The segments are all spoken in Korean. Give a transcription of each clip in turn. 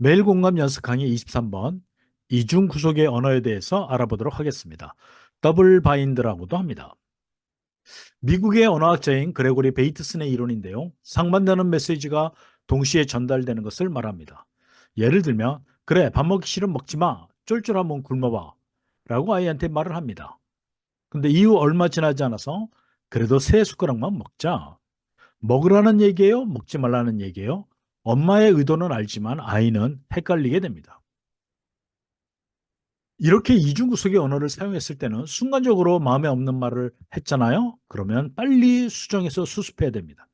매일 공감 연습 강의 23번 이중 구속의 언어에 대해서 알아보도록 하겠습니다. 더블 바인드라고도 합니다. 미국의 언어학자인 그레고리 베이트슨의 이론인데요. 상반되는 메시지가 동시에 전달되는 것을 말합니다. 예를 들면 그래 밥 먹기 싫으면 먹지 마. 쫄쫄하면 굶어봐. 라고 아이한테 말을 합니다. 근데 이후 얼마 지나지 않아서 그래도 세 숟가락만 먹자. 먹으라는 얘기예요? 먹지 말라는 얘기예요? 엄마의 의도는 알지만 아이는 헷갈리게 됩니다. 이렇게 이중구속의 언어를 사용했을 때는 순간적으로 마음에 없는 말을 했잖아요. 그러면 빨리 수정해서 수습해야 됩니다.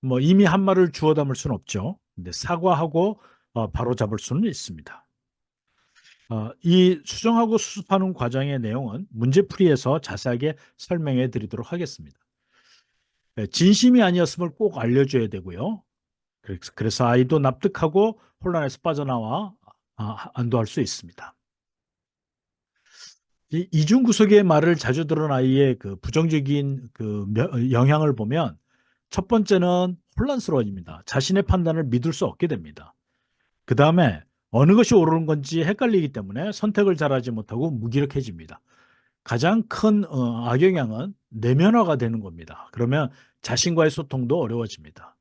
뭐 이미 한 말을 주워 담을 수는 없죠. 근데 사과하고 어, 바로 잡을 수는 있습니다. 어, 이 수정하고 수습하는 과정의 내용은 문제풀이에서 자세하게 설명해 드리도록 하겠습니다. 네, 진심이 아니었음을 꼭 알려줘야 되고요. 그래서, 그래서 아이도 납득하고 혼란에서 빠져나와 아, 안도할 수 있습니다. 이 이중구속의 말을 자주 들은 아이의 그 부정적인 그 며- 영향을 보면 첫 번째는 혼란스러워집니다. 자신의 판단을 믿을 수 없게 됩니다. 그 다음에 어느 것이 옳은 건지 헷갈리기 때문에 선택을 잘하지 못하고 무기력해집니다. 가장 큰 어, 악영향은 내면화가 되는 겁니다. 그러면 자신과의 소통도 어려워집니다.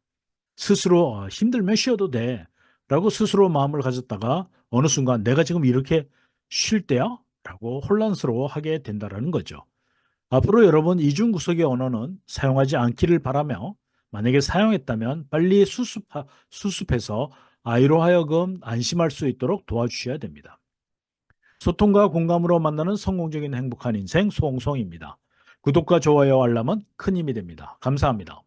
스스로 어, 힘들면 쉬어도 돼 라고 스스로 마음을 가졌다가 어느 순간 내가 지금 이렇게 쉴 때야? 라고 혼란스러워하게 된다는 거죠. 앞으로 여러분 이중구속의 언어는 사용하지 않기를 바라며 만약에 사용했다면 빨리 수습, 수습해서 아이로 하여금 안심할 수 있도록 도와주셔야 됩니다. 소통과 공감으로 만나는 성공적인 행복한 인생 송송입니다. 구독과 좋아요 알람은 큰 힘이 됩니다. 감사합니다.